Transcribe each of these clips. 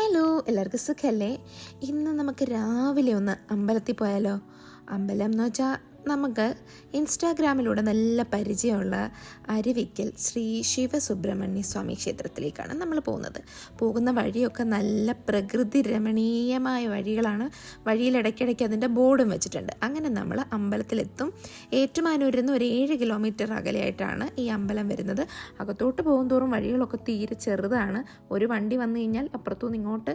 Hello എല്ലാവർക്കും സുഖമല്ലേ ഇന്ന് നമുക്ക് രാവിലെ ഒന്ന് അമ്പലത്തിൽ പോയാലോ? അമ്പലം എന്ന് വെച്ചാൽ നമുക്ക് ഇൻസ്റ്റാഗ്രാമിലൂടെ നല്ല പരിചയമുള്ള അരുവിക്കൽ ശ്രീ ശിവസുബ്രഹ്മണ്യ സ്വാമി ക്ഷേത്രത്തിലേക്കാണ് നമ്മൾ പോകുന്നത്. പോകുന്ന വഴിയൊക്കെ നല്ല പ്രകൃതി രമണീയമായ വഴികളാണ്. വഴിയിൽ ഇടയ്ക്കിടയ്ക്ക് അതിന്റെ ബോർഡും വെച്ചിട്ടുണ്ട്. അങ്ങനെ നമ്മൾ അമ്പലത്തിലെത്തും. ഏറ്റുമാനൂരിൽ നിന്ന് ഒരു ഏഴ് കിലോമീറ്റർ അകലെയായിട്ടാണ് ഈ അമ്പലം വരുന്നത്. അകത്തോട്ട് പോകും തോറും വഴികളൊക്കെ തീരെ ചെറുതാണ്. ഒരു വണ്ടി വന്നു കഴിഞ്ഞാൽ അപ്പുറത്തുനിന്ന് ഇങ്ങോട്ട്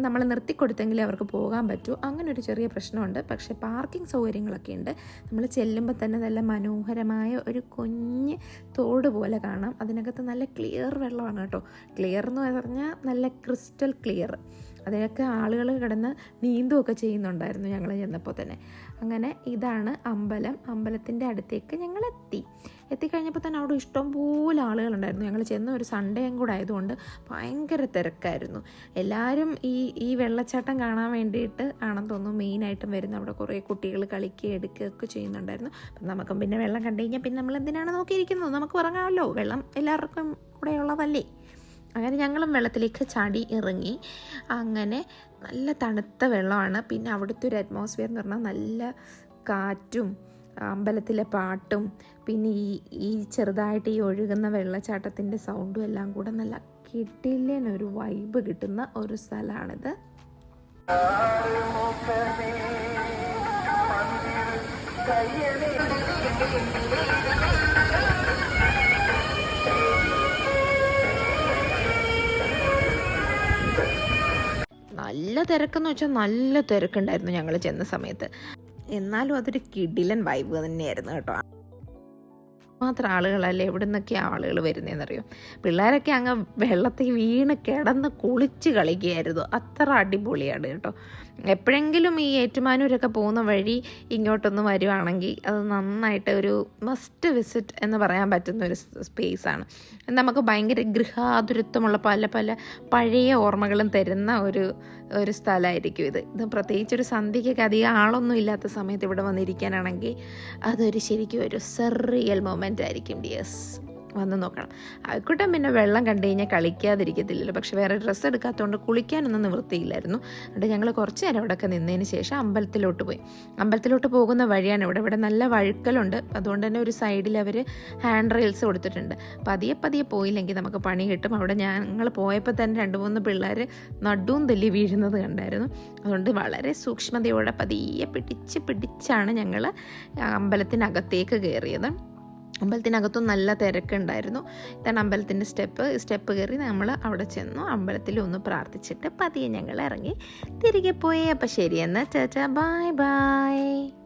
നമ്മൾ നിർത്തി നിർത്തിക്കൊടുത്തെങ്കിലേ അവർക്ക് പോകാൻ പറ്റൂ. അങ്ങനെ ഒരു ചെറിയ പ്രശ്നമുണ്ട്. പക്ഷേ പാർക്കിംഗ് സൗകര്യങ്ങളൊക്കെ ഉണ്ട്. നമ്മൾ ചെല്ലുമ്പോൾ തന്നെ നല്ല മനോഹരമായ ഒരു കുഞ്ഞ് തോട് പോലെ കാണാം. അതിനകത്ത് നല്ല ക്ലിയർ വെള്ളമാണ് കേട്ടോ. ക്ലിയർ എന്ന് പറഞ്ഞാൽ നല്ല ക്രിസ്റ്റൽ ക്ലിയർ. അതിനൊക്കെ ആളുകൾ കിടന്ന് നീന്തുമൊക്കെ ചെയ്യുന്നുണ്ടായിരുന്നു ഞങ്ങൾ ചെന്നപ്പോൾ തന്നെ. അങ്ങനെ ഇതാണ് അമ്പലം. അമ്പലത്തിന്റെ അടുത്തേക്ക് ഞങ്ങൾ എത്തി എത്തിക്കഴിഞ്ഞപ്പോൾ തന്നെ അവിടെ ഇഷ്ടം പോലെ ആളുകളുണ്ടായിരുന്നു. ഞങ്ങൾ ചെന്ന ഒരു സൺഡേയും കൂടെ ആയതുകൊണ്ട് ഭയങ്കര തിരക്കായിരുന്നു. എല്ലാവരും ഈ ഈ വെള്ളച്ചാട്ടം കാണാൻ വേണ്ടിയിട്ട് ആണെന്ന് തോന്നുന്നു മെയിനായിട്ടും വരുന്നത് അവിടെ കുറേ കുട്ടികൾ കളിക്കുക എടുക്കുകയൊക്കെ ചെയ്യുന്നുണ്ടായിരുന്നു. അപ്പം നമുക്കും പിന്നെ വെള്ളം കണ്ടു കഴിഞ്ഞാൽ പിന്നെ നമ്മൾ എന്തിനാണ് നോക്കിയിരിക്കുന്നത്? നമുക്ക് ഉറങ്ങാമല്ലോ. വെള്ളം എല്ലാവർക്കും കൂടെ ഉള്ളതല്ലേ? അങ്ങനെ ഞങ്ങളും വെള്ളത്തിലേക്ക് ചാടി ഇറങ്ങി. അങ്ങനെ നല്ല തണുത്ത വെള്ളമാണ്. പിന്നെ അവിടുത്തെ ഒരു അറ്റ്മോസ്ഫിയർ എന്ന് പറഞ്ഞാൽ നല്ല കാറ്റും അമ്പലത്തിലെ പാട്ടും പിന്നെ ഈ ഈ ചെറുതായിട്ട് ഈ ഒഴുകുന്ന വെള്ളച്ചാട്ടത്തിന്റെ സൗണ്ടും എല്ലാം കൂടെ നല്ല കിട്ടില്ലെന്നൊരു വൈബ് കിട്ടുന്ന ഒരു സ്ഥലമാണിത്. നല്ല തിരക്കെന്ന് വെച്ചാൽ നല്ല തിരക്കുണ്ടായിരുന്നു ഞങ്ങൾ ചെന്ന സമയത്ത്. എന്നാലും അതൊരു കിടിലൻ വൈബ് തന്നെയായിരുന്നു കേട്ടോ. മാത്രം ആളുകളല്ലേ? എവിടെ നിന്നൊക്കെയാണ് ആളുകൾ വരുന്നതെന്നറിയോ പിള്ളേരൊക്കെ അങ്ങ് വെള്ളത്തിൽ വീണ് കിടന്ന് കുളിച്ച് കളിക്കുകയായിരുന്നു. അത്ര അടിപൊളിയാണ് കേട്ടോ. എപ്പോഴെങ്കിലും ഈ ഏറ്റുമാനൂരൊക്കെ പോകുന്ന വഴി ഇങ്ങോട്ടൊന്ന് വരുവാണെങ്കിൽ അത് നന്നായിട്ട് ഒരു മസ്റ്റ് വിസിറ്റ് എന്ന് പറയാൻ പറ്റുന്ന ഒരു സ്പേസാണ് നമുക്ക് ഭയങ്കര ഗൃഹാതുരത്വമുള്ള പല പല പഴയ ഓർമ്മകളും തരുന്ന ഒരു ഒരു സ്ഥലമായിരിക്കും ഇത്. ഇത് പ്രത്യേകിച്ച് ഒരു സന്ധ്യയ്ക്കൊക്കെ അധികം ആളൊന്നും ഇല്ലാത്ത സമയത്ത് ഇവിടെ വന്നിരിക്കാനാണെങ്കിൽ അതൊരു ശരിക്കും ഒരു സെറിയൽ മൊമെന്റ് ആയിരിക്കും ഡിയേഴ്സ് വന്ന് നോക്കണം. ആയിക്കോട്ടെ പിന്നെ വെള്ളം കണ്ടു കഴിഞ്ഞാൽ കളിക്കാതിരിക്കത്തില്ലല്ലോ. പക്ഷെ വേറെ ഡ്രസ്സ് എടുക്കാത്തതുകൊണ്ട് കുളിക്കാനൊന്നും നിവൃത്തിയില്ലായിരുന്നു. എന്നിട്ട് ഞങ്ങൾ കുറച്ച് നേരം അവിടെയൊക്കെ നിന്നതിന് ശേഷം അമ്പലത്തിലോട്ട് പോയി. അമ്പലത്തിലോട്ട് പോകുന്ന വഴിയാണ് ഇവിടെ. ഇവിടെ നല്ല വഴുക്കലുണ്ട്. അതുകൊണ്ട് തന്നെ ഒരു സൈഡിൽ അവർ ഹാൻഡ് റെയിൽസ് കൊടുത്തിട്ടുണ്ട്. പതിയെ പതിയെ പോയില്ലെങ്കിൽ നമുക്ക് പണി കിട്ടും. അവിടെ ഞങ്ങൾ പോയപ്പോൾ തന്നെ രണ്ട് മൂന്ന് പിള്ളേർ നടുവും തല്ലി വീഴുന്നത് കണ്ടായിരുന്നു. അതുകൊണ്ട് വളരെ സൂക്ഷ്മതയോടെ പതിയെ പിടിച്ച് പിടിച്ചാണ് ഞങ്ങൾ അമ്പലത്തിനകത്തേക്ക് കയറിയത്. അമ്പലത്തിനകത്തും നല്ല തിരക്കുണ്ടായിരുന്നു. ഇതാണ് അമ്പലത്തിന്റെ സ്റ്റെപ്പ്. സ്റ്റെപ്പ് കയറി നമ്മൾ അവിടെ ചെന്നു. അമ്പലത്തിൽ ഒന്ന് പ്രാർത്ഥിച്ചിട്ട് പതിയെ ഞങ്ങൾ ഇറങ്ങി തിരികെ പോയി. അപ്പം ശരിയെന്നാൽ ചേച്ചാ ബായ് ബായ്